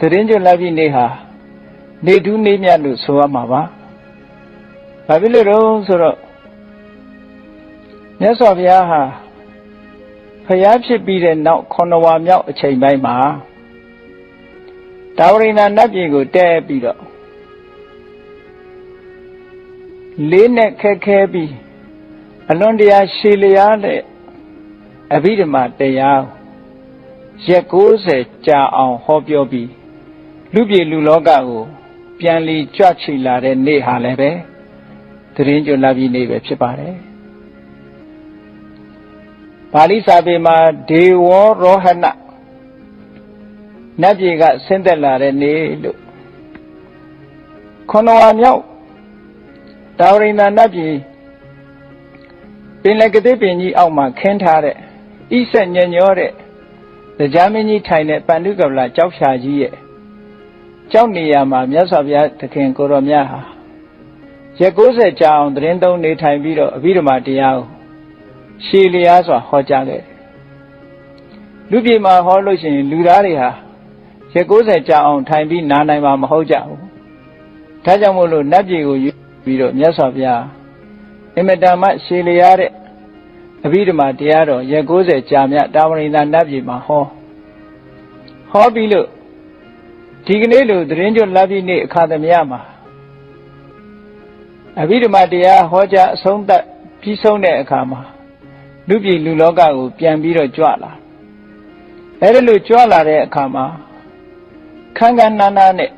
သတင်းကျွတ်လက်ပြီးနေ့ဟာနေတူးနေမြတ်လို့ဆိုရမှာပါ။ဘာဖြစ်လို့လဲဆိုတော့မြတ်စွာဘုရားဟာဖျားဖြစ်ပြီးတဲ့နောက်ခုနဝါမြောက်အချိန်ပိုင်းမှာတာဝရိဏနတ်ပြည်ကိုတဲပြီးတော့လေးနဲ့ခက်ခဲပြီးအလွန်တရာရှည်လျားတဲ့အဘိဓမ္မာတရားရက်90ကြာအောင်ဟောပြောပြီး လူပြည်လူလောကကိုပြန်လီကြွချီလာတဲ့နေ့ဟာလည်းပဲသတင်းကြွလာပြီးနေ့ပဲဖြစ်ပါတယ်ပါဠိစာပေမှာဒေဝရောဟဏနတ်ပြည်ကဆင်းသက်လာတဲ့နေ့လို့ခொနဝါမြောက်တာဝရိန္ဒနတ်ပြည်ပင်လယ်ကတိပင်ကြီးအောက်မှာခင်းထားတဲ့ဣဆက်ညညောတဲ့တရားမင်းကြီးထိုင်တဲ့ပန္ဓုကဗလာကြောက်ဖြာကြီးရဲ့ ကြောက်နေရမှာမြတ်စွာဘုရားသခင်ကိုရောမြတ်ဟာရက်90ကြာအောင်သတင်းသုံးနေထိုင်ပြီးတော့အဘိဓမ္မာတရားကိုရှည်လျားစွာဟောကြားခဲ့တယ်လူပြေမှာဟောလို့ရှိရင်လူသားတွေဟာရက်90ကြာအောင်ထိုင်ပြီးနားနိုင်မှာမဟုတ်ကြဘူးဒါကြောင့်မို့လို့နတ်ပြည်ကိုယူပြီးတော့မြတ်စွာဘုရားအင်မတန်မှရှည်လျားတဲ့အဘိဓမ္မာတရားတော်ရက်90ကြာမြတ်တာဝရိန္ဒနတ်ပြည်မှာဟောဟောပြီးလို့ ဒီကနေ့လိုသတင်းကြွလက်ပြီးနေ့အခါသမယမှာအဘိဓမ္မာတရားဟောကြားအဆုံးသတ်ပြီးဆုံးတဲ့အခါမှာလူပြည်လူလောကကို ပြန်ပြီးတော့ကြွလာအဲ့ဒါလို့ကြွလာတဲ့အခါမှာခန်းခန်းနားနားနဲ့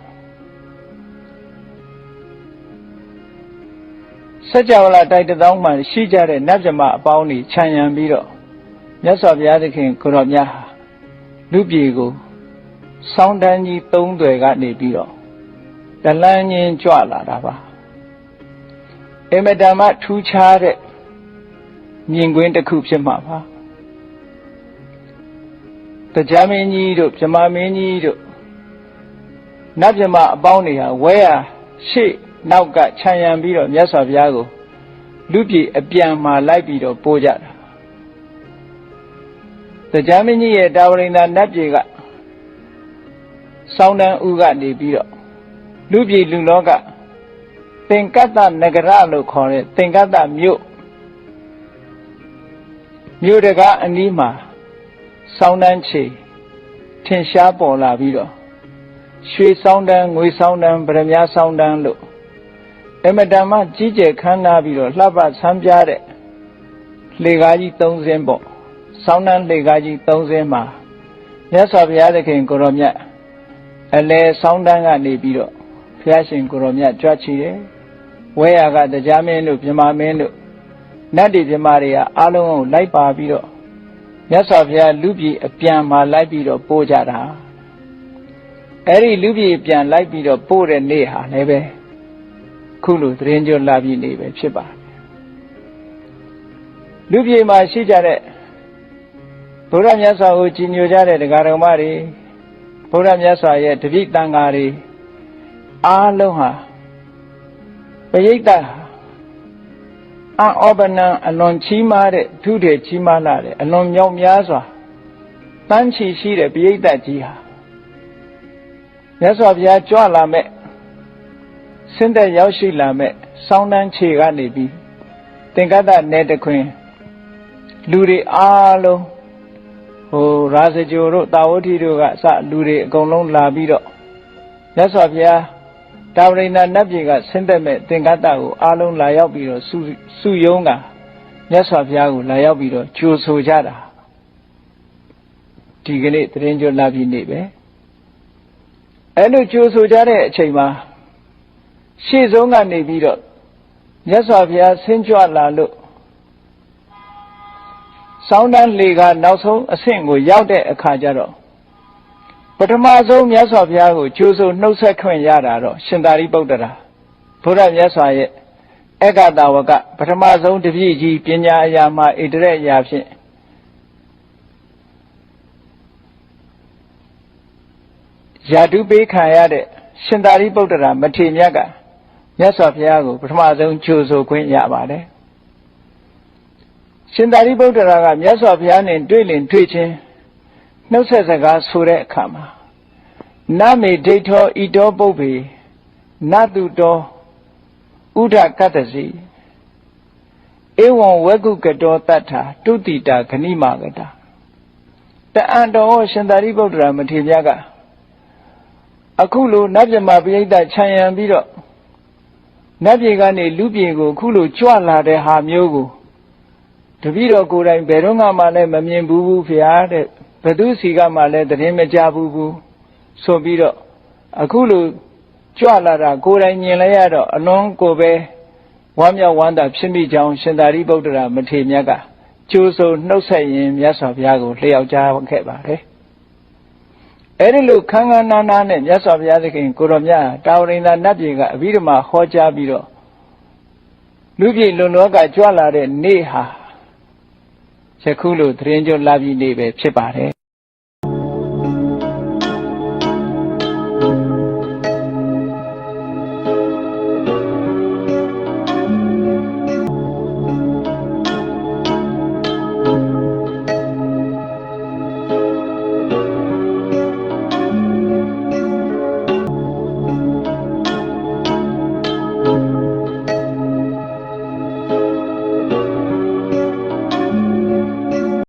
စัจ java လာတိုက်တောင်းမှရှိကြတဲ့နတ်မြမအပေါင်းတွေခြံရံပြီးတော့မြတ်စွာဘုရားသခင်ကိုရောမြတ်ဟာလူပြည်ကို စောင်းတန်းကြီးသုံးတွေကနေပြီးတော့တလန်းချင်းကြွလာတာပါအမတမထူးခြားတဲ့မြင်ကွင်းတစ်ခုဖြစ်မှာပါတရားမင်းကြီးတို့ဗြဟ္မာမင်းကြီးတို့နတ်ဗြဟ္မာအပေါင်းတွေဟာဝဲရရှေ့နောက်ကခြံရံပြီးတော့မြတ်စွာဘုရားကိုလူပြည်အပြန်မှာလိုက်ပြီးတော့ပို့ကြတာတရားမင်းကြီးရဲ့တာဝရိန္ဒနတ်ပြည်က စောင်းတန်းဥကနေပြီးတော့လူပြည်လူလောကသင်္ကတ္တနဂရလို့ခေါ်တဲ့သင်္ကတ္တမြို့မြို့တကားအနီးမှာစောင်းတန်းချေထင်ရှားပေါ်လာပြီးတော့ရွှေစောင်းတန်းငွေစောင်းတန်းဗရမ ्या စောင်းတန်းလို့အမတန်မှကြီးကျယ်ခမ်းနားပြီးတော့လှပဆန်းပြတဲ့လှေကားကြီး၃စင်းပေါ့စောင်းတန်းလှေကားကြီး၃စင်းမှာမြတ်စွာဘုရားသခင်ကိုရောမြတ် အလဲဆောင်းတန်းကနေပြီးတော့ဘုရားရှင်ကိုရောမြတ်ကြွချီတယ်ဝဲရကတရားမင်းတို့မြမမင်းတို့နတ်တွေမြမတွေကအားလုံးကိုလိုက်ပါပြီးတော့မြတ်စွာဘုရားလူပြည်အပြန်မှာလိုက်ပြီးတော့ပို့ကြတာအဲ့ဒီလူပြည်ပြန်လိုက်ပြီးတော့ပို့တဲ့နေ့ဟာလည်းပဲခုလိုသတင်းကြလာပြီးနေပဲဖြစ်ပါတယ်လူပြည်မှာရှိကြတဲ့ဘုရားမြတ်စွာကိုကြီးညိုကြတဲ့တရားတော်မတွေ ဘုရားမြတ်စွာရဲ့တပိတန်ဃာတွေအားလုံးဟာပရိသတ်အဩပနံအလွန်ချီးမားတဲ့ထုထေချီးမားလာတဲ့အလွန်မြောက်များစွာတန်းချီရှိတဲ့ပရိသတ်ကြီးဟာမြတ်စွာဘုရားကြွလာမဲ့ဆင်းသက်ရောက်ရှိလာမဲ့စောင်းတန်းခြေကနေပြီးသင်္ကတ္တနယ်တခွင်လူတွေအားလုံး ဟိုရာဇကြိုတို့တာဝတိတို့ကအစလူတွေအကုန်လုံးလာပြီးတော့မြတ်စွာဘုရားတာဝရိဏနတ်ပြည်ကဆင်းသက်မဲ့သင်္ကတ္တကိုအားလုံးလာရောက်ပြီးတော့စုစုယုံကမြတ်စွာဘုရားကိုလာရောက်ပြီးတော့ကြိုဆိုကြတာဒီကနေ့သတင်းကြွလာပြီးနေပဲအဲ့လိုကြိုဆိုကြတဲ့အချိန်မှာရှေ့ဆုံးကနေပြီးတော့မြတ်စွာဘုရားဆင်းကြွလာလို့ စောင်းတန်းလေကနောက်ဆုံးအဆင့်ကိုရောက်တဲ့အခါကျတော့ပထမဆုံးမြတ်စွာဘုရားကိုကြိုးဆိုနှုတ်ဆက်ခွင့်ရတာတော့ရှင်သာရိပုတ္တရာဘုရားမြတ်စွာရဲ့အက္ခတာဝကပထမဆုံးတပြည့်ကြီးပညာအရာမှာဣတရက်အရာဖြင့်ယာတုပေးခံရတဲ့ရှင်သာရိပုတ္တရာမထေမြတ်ကမြတ်စွာဘုရားကိုပထမဆုံးကြိုးဆိုခွင့်ရပါတယ် ရှင်သာရိပုတ္တရာကမြတ်စွာဘုရားနဲ့တွေ့လင်တွေ့ချင်းနှုတ်ဆက်စကားဆိုတဲ့အခါမှာနမေဒိဋ္ဌောဣတောပုပ္ပေနတုတောဥဒကတ္တစီဧဝံဝေကုကတောတတ္ထာတုတိတာခဏိမာကတာတအံတော်ရှင်သာရိပုတ္တရာမထေရမြတ်ကအခုလိုနတ်မြမပရိသတ်ခြံရံပြီးတော့နတ်ပြည်ကနေလူပြည်ကိုအခုလိုကြွလာတဲ့ဟာမျိုးကို တပည့်တော်ကိုယ်တိုင်ဘယ်တော့မှလည်းမမြင်ဘူးဘူးဖျားတဲ့ဘသူစီကမှလည်းတရင်မကြဘူးဘူးဆိုပြီးတော့အခုလိုကြွလာတာကိုယ်တိုင်မြင်လဲရတော့အလွန်ကိုပဲဝမ်းမြောက်ဝမ်းသာဖြစ်မိကြောင်းရှင်သာရိပုတ္တရာမထေရမြတ်ကကြိုးစုံနှုတ်ဆက်ရင်မြတ်စွာဘုရားကိုလျှောက်ကြားခဲ့ပါတယ်အဲ့ဒီလိုခန်းခန်းနားနားနဲ့မြတ်စွာဘုရားသခင်ကိုတော်မြတ်တာဝရိန္ဒနတ်ပြည်ကအဘိဓမ္မာဟောကြားပြီးတော့လူပြည်လွန်လောကကြွလာတဲ့နေ့ဟာ ယခုလိုသတင်းကြလာပြီးနေ့ပဲဖြစ်ပါတယ်